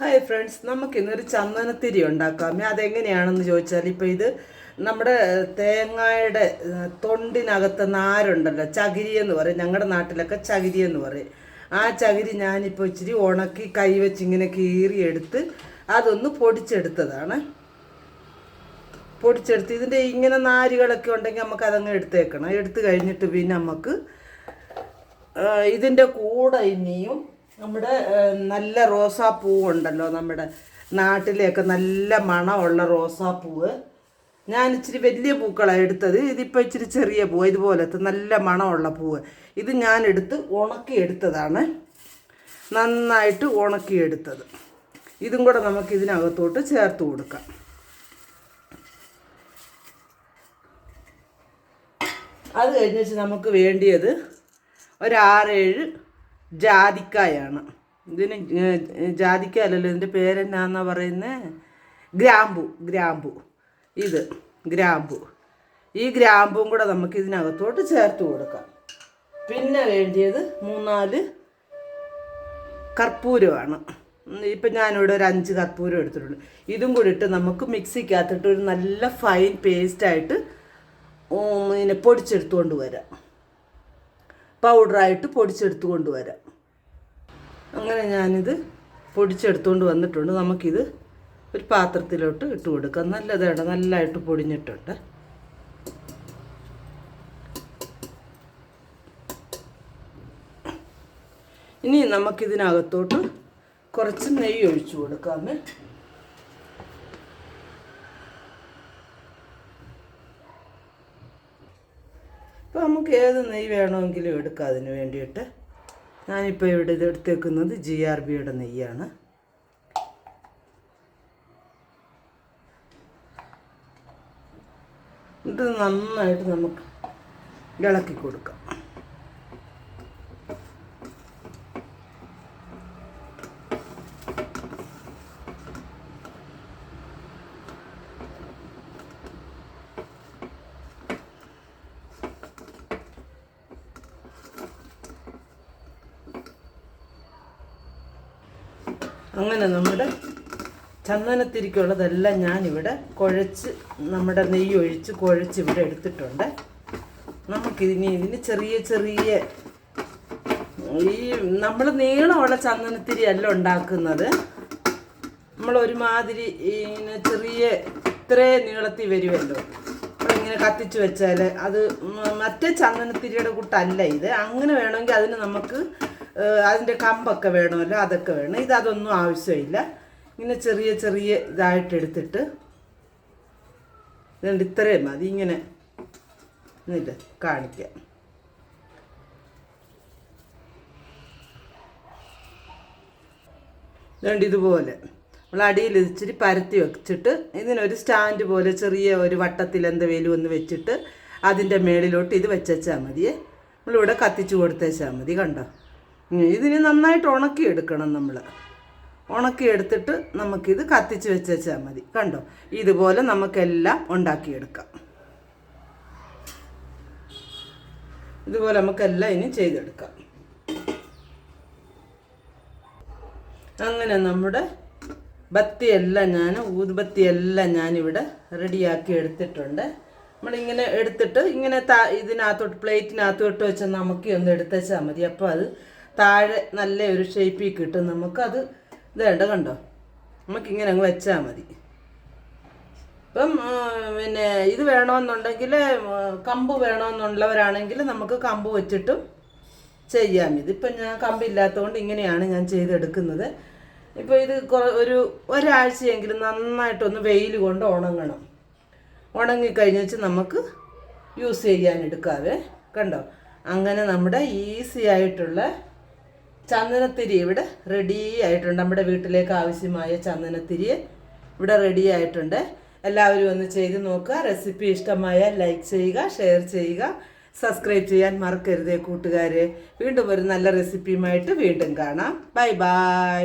Hi friends നമുക്ക് ഇന്നൊരു ചന്ദനത്തിരി ഉണ്ടാക്കാം. അതെങ്ങനെയാണെന്ന് ചോദിച്ചാൽ ഇപ്പം ഇത് നമ്മുടെ തേങ്ങയുടെ തൊണ്ടിനകത്ത് നാരുണ്ടല്ലോ ചകിരി എന്ന് പറയും. ഞങ്ങളുടെ നാട്ടിലൊക്കെ ചകിരി എന്ന് പറയും. ആ ചകിരി ഞാനിപ്പോൾ ഇച്ചിരി ഉണക്കി കൈ വെച്ച് ഇങ്ങനെ കീറിയെടുത്ത് അതൊന്ന് പൊടിച്ചെടുത്തതാണ്. പൊടിച്ചെടുത്ത് ഇതിന്റെ ഇങ്ങനെ നാരുകളൊക്കെ ഉണ്ടെങ്കിൽ നമുക്ക് അതങ്ങ് എടുത്തേക്കണം. എടുത്തു കഴിഞ്ഞിട്ട് പിന്നെ നമുക്ക് ഇതിന്റെ കൂടെ ഇനിയും നമ്മുടെ നല്ല റോസാപ്പൂ ഉണ്ടല്ലോ നമ്മുടെ നാട്ടിലെയൊക്കെ നല്ല മണമുള്ള റോസാപ്പൂവ് ഞാൻ ഇച്ചിരി വലിയ പൂക്കളാണ് എടുത്തത്. ഇതിപ്പോൾ ഇച്ചിരി ചെറിയ പൂവ്. ഇതുപോലത്തെ നല്ല മണമുള്ള പൂവ്. ഇത് ഞാൻ എടുത്ത് ഉണക്കി എടുത്തതാണ്. നന്നായിട്ട് ഉണക്കിയെടുത്തത് ഇതും കൂടെ നമുക്ക് ഇതിനകത്തോട്ട് ചേർത്ത് കൊടുക്കാം. അത് കഴിഞ്ഞിട്ട് നമുക്ക് വേണ്ടിയത് ഒരാറേഴ് ജാതിക്കായാണ്. ഇതിന് ജാതിക്ക അല്ലല്ലോ ഇതിന്റെ പേരെന്നാന്നാ പറയുന്നത് ഗ്രാമ്പു ഗ്രാമ്പു. ഇത് ഗ്രാമ്പു. ഈ ഗ്രാമ്പും കൂടെ നമുക്ക് ഇതിനകത്തോട്ട് ചേർത്ത് കൊടുക്കാം. പിന്നെ വേണ്ടിയത് മൂന്നാൽ കർപ്പൂരമാണ്. ഇപ്പം ഞാനിവിടെ ഒരു അഞ്ച് കർപ്പൂരം എടുത്തിട്ടുണ്ട്. ഇതും കൂടി ഇട്ട് നമുക്ക് മിക്സിക്കകത്തിട്ട് ഒരു നല്ല ഫൈൻ പേസ്റ്റായിട്ട് ഇങ്ങനെ പൊടിച്ചെടുത്തുകൊണ്ട് വരാം. പൗഡറായിട്ട് പൊടിച്ചെടുത്തുകൊണ്ട് കൊണ്ടുവരാം. അങ്ങനെ ഞാനിത് പൊടിച്ചെടുത്തുകൊണ്ട് വന്നിട്ടുണ്ട്. നമുക്കിത് ഒരു പാത്രത്തിലോട്ട് ഇട്ട് കൊടുക്കാം. നല്ലതാണ് നല്ലതായിട്ട് പൊടിഞ്ഞിട്ടുണ്ട്. ഇനി നമുക്കിതിനകത്തോട്ട് കുറച്ച് നെയ്യ് ഒഴിച്ചു കൊടുക്കാമേ. ഇപ്പോൾ നമുക്ക് ഏത് നെയ്യ് വേണമെങ്കിലും എടുക്കാം അതിന് വേണ്ടിയിട്ട്. ഞാനിപ്പോൾ ഇവിടെ ഇത് എടുത്തേക്കുന്നത് ജി ആർ ബിയുടെ നെയ്യാണ്. ഇത് നന്നായിട്ട് നമുക്ക് ഇളക്കി കൊടുക്കാം. അങ്ങനെ നമ്മുടെ ചന്ദനത്തിരിക്കുള്ളതെല്ലാം ഞാനിവിടെ കുഴച്ച് നമ്മുടെ നെയ്യ് ഒഴിച്ച് കുഴച്ച് ഇവിടെ എടുത്തിട്ടുണ്ട്. നമുക്കിതിനി ഇതിന് ചെറിയ ചെറിയ ഈ നമ്മൾ നീളമുള്ള ചന്ദനത്തിരി അല്ല ഉണ്ടാക്കുന്നത്. നമ്മൾ ഒരുമാതിരി ചെറിയ ഇത്രേ നീളത്തിൽ വരുമല്ലോ. നമ്മളിങ്ങനെ കത്തിച്ച് വെച്ചാൽ അത് മറ്റേ ചന്ദനത്തിരിയുടെ കൂട്ടല്ല ഇത്. അങ്ങനെ വേണമെങ്കിൽ അതിന് നമുക്ക് അതിന്റെ കമ്പൊക്കെ വേണമല്ലോ അതൊക്കെ വേണം. ഇത് അതൊന്നും ആവശ്യമില്ല. ഇങ്ങനെ ചെറിയ ചെറിയ ഇതായിട്ട് എടുത്തിട്ട് ഇതുകൊണ്ട് ഇത്രയും മതി. ഇങ്ങനെ എന്നിട്ട് കാണിക്കാം. ഇതുകൊണ്ട് ഇതുപോലെ. നമ്മൾ അടിയിൽ ഇച്ചിരി പരത്തി വെച്ചിട്ട് ഇതിനൊരു സ്റ്റാൻഡ് പോലെ ചെറിയ ഒരു വട്ടത്തിൽ എന്തെങ്കിലും ഒന്ന് വെച്ചിട്ട് അതിന്റെ മേളിലോട്ട് ഇത് വെച്ചാൽ മതിയേ. നമ്മളിവിടെ കത്തിച്ച് കൊടുത്തേച്ചാൽ മതി കണ്ടോ? ഇതിന് നന്നായിട്ട് ഉണക്കി എടുക്കണം നമ്മൾ ഉണക്കി എടുത്തിട്ട് നമുക്കിത് കത്തിച്ച് വെച്ചാൽ മതി. കണ്ടോ? ഇതുപോലെ നമുക്കെല്ലാം ഉണ്ടാക്കിയെടുക്കാം. ഇതുപോലെ നമുക്കെല്ലാം ഇനി ചെയ്തെടുക്കാം. അങ്ങനെ നമ്മുടെ ബത്തിയെല്ലാം ഞാൻ ഊതുബത്തിയെല്ലാം ഞാനിവിടെ റെഡിയാക്കി എടുത്തിട്ടുണ്ട്. നമ്മളിങ്ങനെ എടുത്തിട്ട് ഇങ്ങനെ ഇതിനകത്തോട്ട് പ്ലേറ്റിനകത്തോട്ട് വെച്ച് നമുക്ക് ഒന്ന് എടുത്തേച്ചാൽ മതി. അപ്പോൾ അത് താഴെ നല്ല ഒരു ഷേപ്പിൽ കിട്ടും. നമുക്കത് ഇതേണ്ട കണ്ടോ നമുക്കിങ്ങനെ അങ്ങ് വെച്ചാൽ മതി. ഇപ്പം പിന്നെ ഇത് വേണമെന്നുണ്ടെങ്കിൽ കമ്പ് വേണമെന്നുള്ളവരാണെങ്കിൽ നമുക്ക് കമ്പ് വെച്ചിട്ടും ചെയ്യാം. ഇതിപ്പം ഞാൻ കമ്പില്ലാത്തതുകൊണ്ട് ഇങ്ങനെയാണ് ഞാൻ ചെയ്തെടുക്കുന്നത്. ഇപ്പോൾ ഇത് ഒരു ഒരാഴ്ചയെങ്കിലും നന്നായിട്ടൊന്ന് വെയിൽ കൊണ്ട് ഉണങ്ങണം. ഉണങ്ങിക്കഴിഞ്ഞേച്ച് നമുക്ക് യൂസ് ചെയ്യാൻ എടുക്കാവേ. കണ്ടോ? അങ്ങനെ നമ്മുടെ ഈസി ആയിട്ടുള്ള ചന്ദനത്തിരി ഇവിടെ റെഡി ആയിട്ടുണ്ട്. നമ്മുടെ വീട്ടിലേക്ക് ആവശ്യമായ ചന്ദനത്തിരി ഇവിടെ റെഡി ആയിട്ടുണ്ട്. എല്ലാവരും ഒന്ന് ചെയ്ത് നോക്കുക. റെസിപ്പി ഇഷ്ടമായ ലൈക്ക് ചെയ്യുക ഷെയർ ചെയ്യുക സബ്സ്ക്രൈബ് ചെയ്യാൻ മറക്കരുതേ കൂട്ടുകാരെ. വീണ്ടും ഒരു നല്ല റെസിപ്പിയുമായിട്ട് വീണ്ടും കാണാം. Bye bye